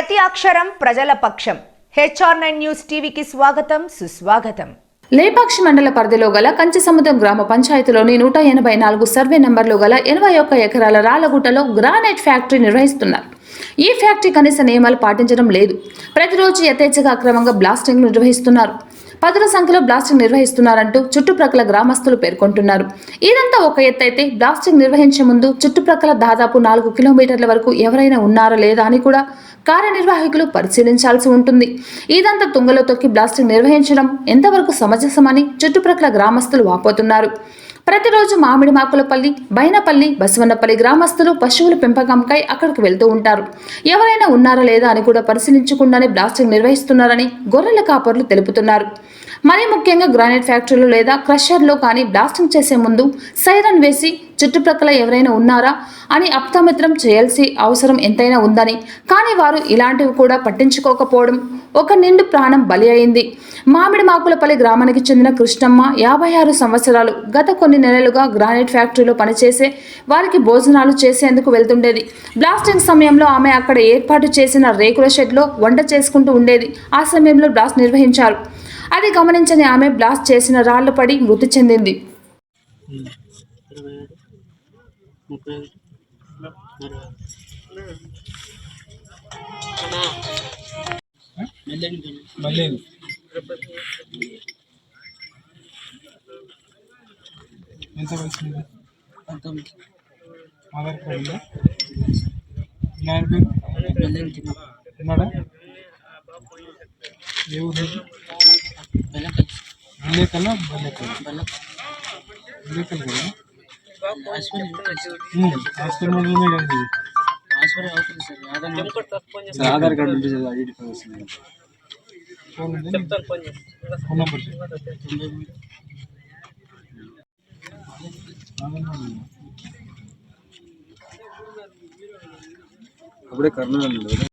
ప్రతి అక్షరం ప్రజల పక్షం. హెచ్ఆర్ నైన్ న్యూస్ టీవీకి స్వాగతం సుస్వాగతం. లేపాక్షి మండల పరిధిలో గల కంచి సముద్రం గ్రామ పంచాయతీలోని నూట ఎనభై నాలుగు సర్వే నెంబర్లు గల ఎనభై ఒక్క ఎకరాల రాళ్ళగుట్టలో గ్రానైట్ ఫ్యాక్టరీ నిర్వహిస్తున్నారు. ఈ ఫ్యాక్టరీ కనీస నియమాలు పాటించడం లేదు. ప్రతిరోజు యథేచ్ఛగా అక్రమంగా బ్లాస్టింగ్ నిర్వహిస్తున్నారు. పదుల సంఖ్యలో బ్లాస్టింగ్ నిర్వహిస్తున్నారంటూ చుట్టుప్రక్కల గ్రామస్తులు పేర్కొంటున్నారు. ఇదంతా ఒక ఎత్తు అయితే బ్లాస్టింగ్ నిర్వహించే ముందు చుట్టుప్రక్కల దాదాపు నాలుగు కిలోమీటర్ల వరకు ఎవరైనా ఉన్నారా లేదా అని కూడా కార్యనిర్వాహకులు పరిశీలించాల్సి ఉంటుంది. ఇదంతా తుంగలో తొక్కి బ్లాస్టింగ్ నిర్వహించడం ఎంతవరకు సమంజసమని చుట్టుప్రక్కల గ్రామస్తులు వాపోతున్నారు. ప్రతిరోజు మామిడి మాకులపల్లి బైనపల్లి బసవన్నపల్లి గ్రామస్తులు పశువుల పెంపకంకై అక్కడికి వెళ్తూ ఉంటారు. ఎవరైనా ఉన్నారా లేదా అని కూడా పరిశీలించకుండానే బ్లాస్టింగ్ నిర్వహిస్తున్నారని గొర్రెల కాపర్లు తెలుపుతున్నారు. మరీ ముఖ్యంగా గ్రానైట్ ఫ్యాక్టరీలో లేదా క్రషర్లో కానీ బ్లాస్టింగ్ చేసే ముందు సైరన్ వేసి చుట్టుప్రక్కల ఎవరైనా ఉన్నారా అని అప్తమిత్రం చేయాల్సి అవసరం ఎంతైనా ఉందని. కానీ వారు ఇలాంటివి కూడా పట్టించుకోకపోవడం ఒక నిండు ప్రాణం బలి అయింది. మామిడి మాకులపల్లి గ్రామానికి చెందిన కృష్ణమ్మ యాభై ఆరు సంవత్సరాలు గత కొన్ని నెలలుగా గ్రానైట్ ఫ్యాక్టరీలో పనిచేసే వారికి భోజనాలు చేసేందుకు వెళ్తుండేది. బ్లాస్టింగ్ సమయంలో ఆమె అక్కడ ఏర్పాటు చేసిన రేకుల షెడ్లో వంట చేసుకుంటూ ఉండేది. ఆ సమయంలో బ్లాస్ట్ నిర్వహించారు. అది గమనించని ఆమె బ్లాస్ట్ చేసిన రాళ్ళు పడి మృతి చెందింది. మళ్ళీ ఎంత వయసు పంతొమ్మిది. ఆధార్ కార్డు నాయన పేరు? ఉన్నాడా? ఏ ఊరు? బెల్లకాయ విలేకల్లా బల్లెకల్ బెల్ల విలేకల్ కదా? హాస్పిటల్ మండలమే కదా ఆధార్ కార్డు ఉంటే ఐడెంటిఫై వస్తుంది ఫోన్ ఉంది ఫోన్ నెంబర్ చెప్పు. తొంభై మూడు ఆధార్ కార్డు ఉందా? అప్పుడే కర్నూలు అన్నాడు కదా